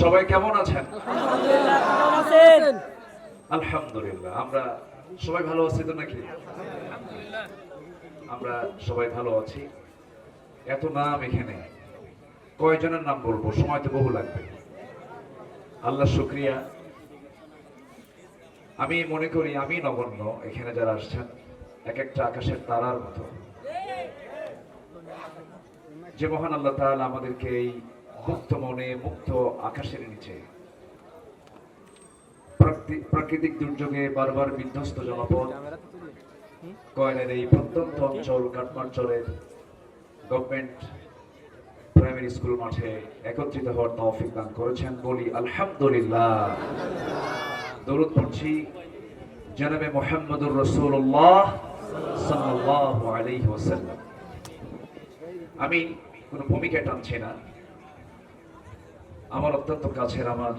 সবাই কেমন আছেন? আলহামদুলিল্লাহ। আমরা সবাই ভালো আছি তো নাকি? আমরা সবাই ভালো আছি। এত নাম এখানে। কয়জনের নাম বলব? সময় তো বহু লাগবে। আল্লাহ শুক্রিয়া। আমি মনে করি আমি নগণ্য এখানে যারা আসছেন, এক একটা আকাশের তারার মতো। যে মহান আল্লাহ তাআলা আমাদেরকে এই মুক্ত মনে, মুক্ত আকাশের নিচে প্রাকৃতিক দুর্যোগে বারবার বিধ্বস্ত জনপদ কয়নের এই প্রত্যন্ত অঞ্চল কাঠমাঞ্চলের গভর্নমেন্ট প্রাইমারি স্কুল মাঠে একত্রিত হওয়ার তৌফিক দান করেছেন। বলি, আলহামদুলিল্লাহ। দরুদ পড়ছি জনাবে মোহাম্মদুর রসুল্লাহ আমি কোনো ভূমিকা টানছি না। আমার অত্যন্ত কাছের আমার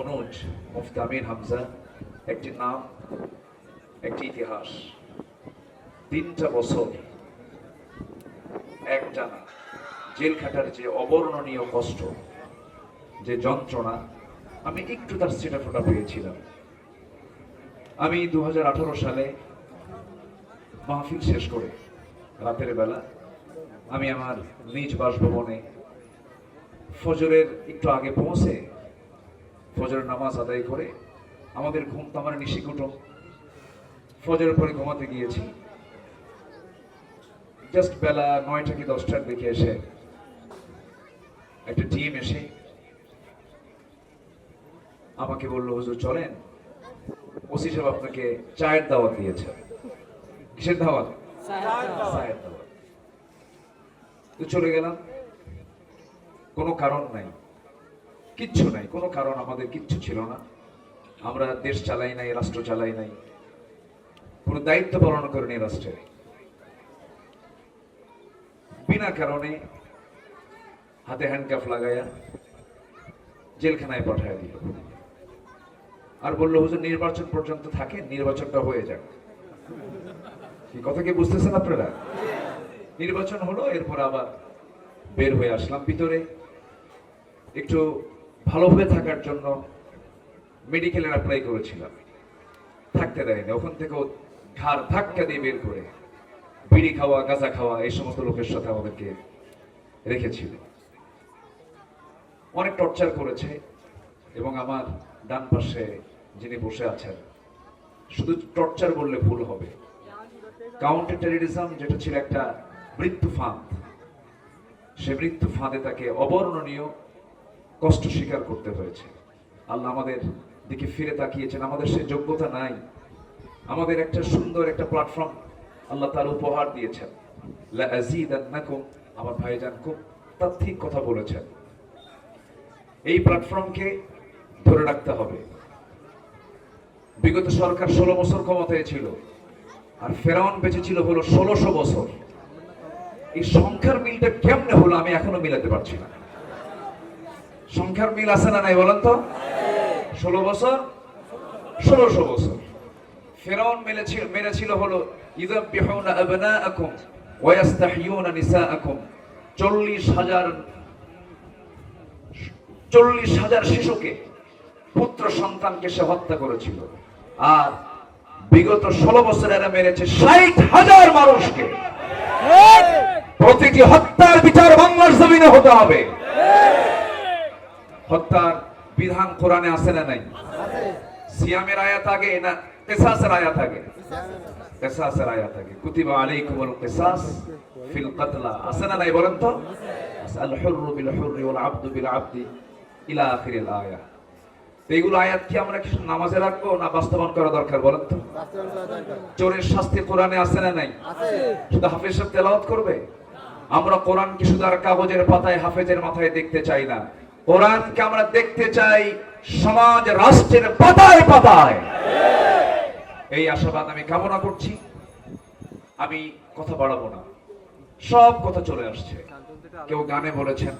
অনুজ মুফতি আমির হামজা, একটি নাম, একটি ইতিহাস। তিনটা বছর এক জানা জেল খাটার যে অবর্ণনীয় কষ্ট, যে যন্ত্রণা, আমি একটু তার ফোটা পেয়েছিলাম। আমি দু হাজার আঠারো সালে মাহফিল শেষ করে রাতের বেলা আমি আমার নিজ বাসভবনে ফজরের একটু আগে পৌঁছে ফজরের নামাজ আদায় করে আমাদের ঘুম তো আমার নিশিকুটো। ফজরের পরে ঘুমাতে গিয়েছি। জাস্ট বেলা নয়টা কি দশটার দিকে এসে একটা টিম এসে আমাকে বলল হুজুর চলেন। ওসি সাহেব আপনাকে চায়ের দাওয়াত দিয়েছে। কিসের দাওয়াত? চায়ের চলে গেলাম। কোনো কারণ নাই। কিচ্ছু নাই। কোনো কারণ আমাদের কিচ্ছু ছিল না। আমরা দেশ চালাই নাই, রাষ্ট্র চালাই নাই। কোনো দায়িত্ব পালন করিনি রাষ্ট্রের বিনা কারণে হাতে হ্যান্ডকাফ লাগাইয়া জেলখানায় পাঠায় দিল। আর বলল, হুজুর, নির্বাচন পর্যন্ত থাকে নির্বাচনটা হয়ে যাক। কথা কি বুঝতেছেন আপনারা? নির্বাচন হলো, এরপর আবার বের হয়ে আসলাম ভিতরে। একটু ভালোভাবে থাকার জন্য মেডিকেলের অ্যাপ্লাই করেছিলাম। থাকতে দেয়নি, ওখান থেকেও ঘাড় ধাক্কা দিয়ে বের করে বিড়ি খাওয়া, গাঁজা খাওয়া, এই সমস্ত লোকের সাথে আমাদেরকে রেখেছিল। অনেক টর্চার করেছে এবং আমার ডান পাশে যিনি বসে আছেন, শুধু টর্চার বললে ভুল হবে। কাউন্টার টেরোরিজম যেটা ছিল একটা মৃত্যু ফাঁদ সে মৃত্যু ফাঁদে তাকে অবর্ণনীয় কষ্ট স্বীকার করতে হয়েছে। আল্লাহ আমাদের দিকে ফিরে তাকিয়েছেন। আমাদের সে যোগ্যতা নাই। আমাদের একটা সুন্দর একটা প্ল্যাটফর্ম আল্লাহ তার উপহার দিয়েছেন। আযীদান্নাকুম, আমার ভাইজান খুব তাত্ত্বিক কথা বলেছেন। এই প্ল্যাটফর্মকে ধরে রাখতে হবে। বিগত সরকার ষোলো বছর ক্ষমতায় ছিল। আর ফেরাউন বেঁচে ছিল হলো ষোলোশো বছর। এই সংখ্যার মিলটা কেমনে হলো আমি এখনও মিলাতে পারছি না। সংখ্যার মিল আছে না নাই বলেন তো? ষোলো বছর? ষোলোশো বছর। ফেরাউন মেরেছিল হলো হাজার, চল্লিশ হাজার শিশুকে, পুত্র সন্তানকে সে হত্যা করেছিল। আর বিগত ষোলো বছর এরা মেরেছে ষাট হাজার মানুষকে। প্রতিটি হত্যার বিচার বাংলার জমিনে হতে হবে। হত্যার বিধান কোরআনে আছে না নাই? সিয়ামের আয়াত আগে না কেসাসের আয়াত আগে? কেসাসের আয়াত আগে। কুতিবা আলাইকুমুল কিসাস ফিল কতলা। আছে না নাই বলেন তো? আল হুররু বিল হুররি ওয়াল আবদু বিল আবদি ইলা আখিরিল আয়া। এগুলো আয়াত কি আমরা নামাজে রাখব না বাস্তবায়ন করা দরকার বলেন তো? চোরের শাস্তি কোরআনে আছে না নাই? শুধু হাফেজ সাহেব তেলাওয়াত করবে? আমরা কোরআনকে শুধু আর কাগজের পাতায় হাফেজের মাথায় দেখতে চাই না। কোরআনকে আমরা দেখতে চাই সমাজ রাষ্ট্রের পাতায় পাতায়। এই আশাবাদ আমি কামনা করছি। আমি কথা বাড়াবো না। সব কথা চলে আসছে। কেউ গানে বলেছেন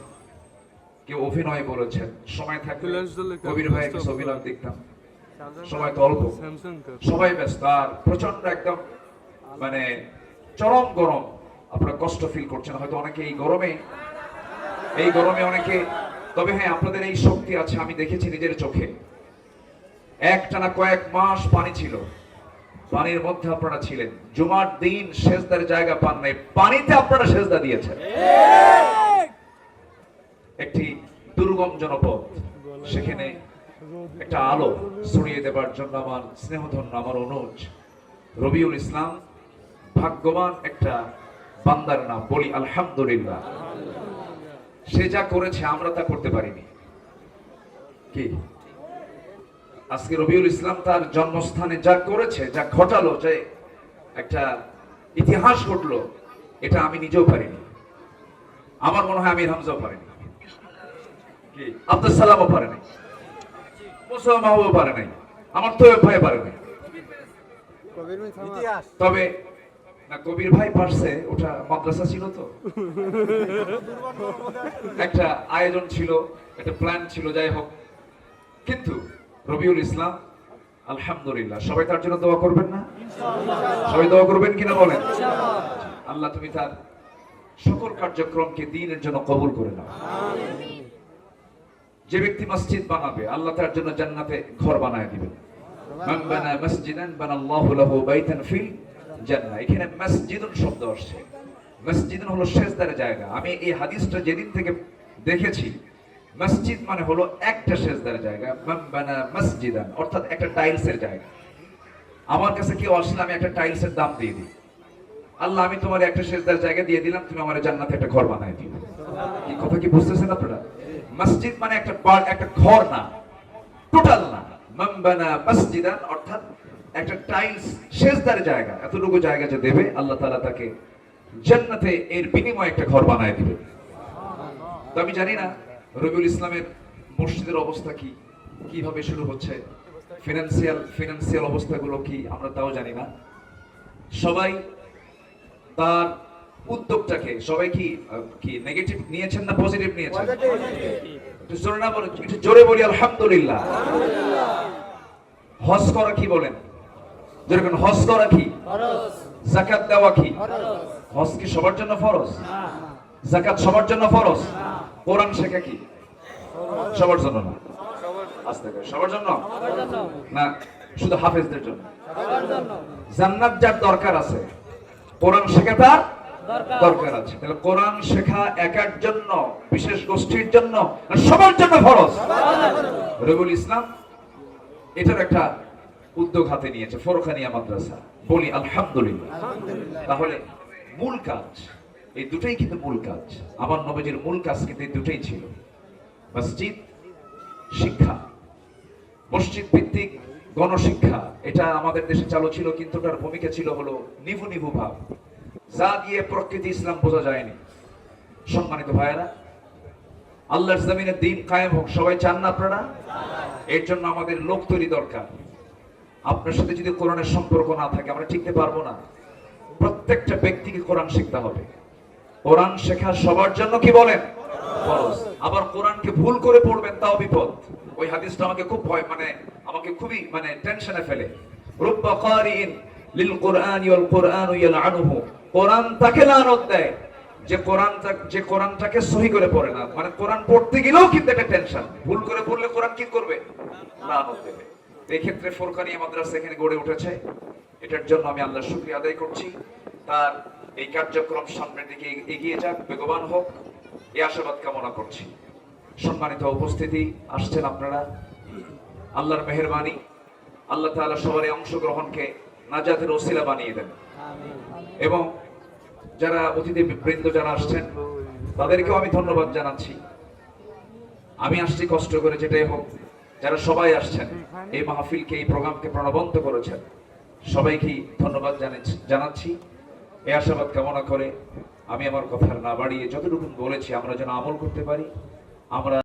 কেউ অভিনয় বলেছেন। সময় থাকলে কবির ভাই কিছু অভিনয় দেখতাম। সময় তো অল্প। সবাই ব্যস্ত আর প্রচণ্ড একদম মানে চরম গরম। আপনারা কষ্ট ফিল করছেন, হয়তো অনেকে এই গরমে এই গরমে অনেকে, তবে হ্যাঁ আপনাদের এই শক্তি আছে, আমি দেখেছি নিজের চোখে। একটানা কয়েক মাস পানি ছিল, পানির মধ্যে আপনারা ছিলেন। জুমার দিন সেজদার জায়গা পান নাই, পানিতে আপনারা সেজদা দিয়েছেন। একটি দুর্গম জনপদ সেখানে একটা আলো ছড়িয়ে দেবার জন্য আমার স্নেহধন্য, আমার অনুজ রবিউল ইসলাম ভাগ্যবান একটা বান্দার নাম বলি আলহামদুলিল্লাহ। সে যা করেছে আমরা তা করতে পারিনি। কি? আজকে রবিউল ইসলাম তার জন্মস্থানে যা করেছে যা ঘটালো যে একটা ইতিহাস ঘটলো এটা আমি নিজেও পারিনি। আমার মনে হয় আমির হামজাও পারিনি। কি? আব্দুল সালামও পারেনি। মুসলাম মাহবুবও পারে নাই আমার তো ভাই পারে নাই তবে না, কবির ভাই পারছে, ওটা মাদ্রাসা ছিল তো। একটা আয়োজন ছিল, একটা প্ল্যান ছিল, যাই হোক। কিন্তু রবিউল ইসলাম, আলহামদুলিল্লাহ, সবাই তার জন্য দোয়া করবেন না? সবাই দোয়া করবেন কিনা বলেন? আল্লাহ, তুমি তার সকল কার্যক্রমকে দিনের জন্য কবুল করে নাও। যে ব্যক্তি মসজিদ বানাবে, আল্লাহ তার জন্য জান্নাতে ঘর বানায় দিবেন। মান বানা মসজিদান বানাল্লাহু লাহু বাইতান ফিল জান্নাহ এখানে মসজিদুন শব্দ আসছে। মসজিদুন হলো সেজদার জায়গা। আমি এই হাদিসটা যেদিন থেকে দেখেছি, মসজিদ মানে হলো একটা সেজদার জায়গা বানা মসজিদান, অর্থাৎ একটা টাইলসের জায়গা। আমার কাছে কেউ আসলে আমি একটা টাইলসের দাম দিয়ে দিই। আল্লাহ, আমি তোমার একটা সেজদার জায়গা দিয়ে দিলাম, তুমি আমার জান্নাতে একটা ঘর বানায় দিও। এই কথা কি বুঝতেছেন আপনারা? মসজিদ মানে একটা একটা ঘর না, টোটাল না। মামবানা মসজিদান, অর্থাৎ একটা টাইলস সেজদার জায়গা, এতটুকু জায়গা যে দেবে, আল্লাহ তাআলা তাকে জান্নাতে এর বিনিময়ে একটা ঘর বানায় দিবে। তো আমি জানি না, রবিউল ইসলামের মসজিদের অবস্থা কি, কীভাবে শুরু হচ্ছে ফিনান্সিয়াল ফিনান্সিয়াল অবস্থাগুলো কি, আমরা তাও জানি না। সবাই তার উদ্যোগটাকে, সবাই কি কি নেগেটিভ নিয়েছেন না পজিটিভ নিয়েছেন? একটু জোরে না বলেন, একটু জোরে বলি, আলহামদুলিল্লাহ। হজ করা কি বলেন? যেরকম হজ করা কি? জাকাত দেওয়া কি? হজ কি সবার জন্য ফরজ? জাকাত সবার জন্য ফরজ? কোরআন শেখা কি? সবার জন্য না। আস্তে করে সবার জন্য? না শুধু হাফেজদের জন্য। জান্নাত যার দরকার আছে কোরআন শেখা তার দরকার। আছে। তাহলে কোরআন শেখা একার জন্য বিশেষ গোষ্ঠীর জন্য সবার জন্য ফরজ? রবিউল ইসলাম এটার একটা উদ্যোগ হাতে নিয়েছে ফরখানিয়া মাদ্রাসা। বলি আলহামদুলিল্লাহ। তাহলে মূল কাজ এই দুটোই কিন্তু মূল কাজ। আমার নবীজির মূল কাজ কিন্তু এই দুটোই ছিল। মসজিদ শিক্ষা। মসজিদ ভিত্তিক গণশিক্ষা। এটা আমাদের দেশে চালু ছিল কিন্তু তার ভূমিকা ছিল হলো নিভু নিভু ভাব। যা দিয়ে প্রকৃতি ইসলাম বোঝা যায়নি। সম্মানিত ভাইয়েরা আল্লাহর জমিনে দিন কায়েম হোক সবাই চান না আপনারা? এর জন্য আমাদের লোক তৈরি দরকার। আপনার সাথে যদি কোরআনের সম্পর্ক না থাকে, আমরা টিকতে পারব না। প্রত্যেকটা ব্যক্তিকে কোরআন শিখতে হবে। কোরআন শেখা সবার জন্য কি বলেন? ফরজ। আবার কোরআনকে ভুল করে পড়বেন, তাও বিপদ। ওই হাদিসটা আমাকে খুব ভয় মানে আমাকে খুবই মানে টেনশনে ফেলে। রুব্বা কারিন লিল কোরআন ওয়াল কোরআন ইয়ালআনুহু। কোরআন তাকে লানত দেয়। যে কোরআন যে কোরআনটাকে সহি করে পড়ে না। মানে কোরআন পড়তে গেলেও কিন্তু একটা টেনশন ভুল করে পড়লে কোরআন কি করবে? লানত দেবে। এই ক্ষেত্রে ফোরকানিয়া মাদ্রাসা এখানে গড়ে উঠেছে। এটার জন্য আমি আল্লাহর শুকরিয়া আদায় করছি। তার এই কার্যক্রম সামনের দিকে এগিয়ে যাক বেগবান হোক। এই আশাবাদ কামনা করছি। সম্মানিত উপস্থিতি আসছেন আপনারা। আল্লাহর মেহরবানি। আল্লাহ তাআলা সবার এই অংশগ্রহণকে নাজাতের ওসিলা বানিয়ে দেন। এবং যারা অতিথি বৃন্দ যারা আসছেন তাদেরকেও আমি ধন্যবাদ জানাচ্ছি। আমি আসছি কষ্ট করে যেটাই হোক। যারা সবাই আসছেন, এই মাহফিলকে, এই প্রোগ্রামকে প্রাণবন্ত করেছেন, সবাইকে ধন্যবাদ জানাচ্ছি- এই আশাবাদ কামনা করে আমি আমার কথার না বাড়িয়ে যতটুকু বলেছি, আমরা যেন আমল করতে পারি, আমরা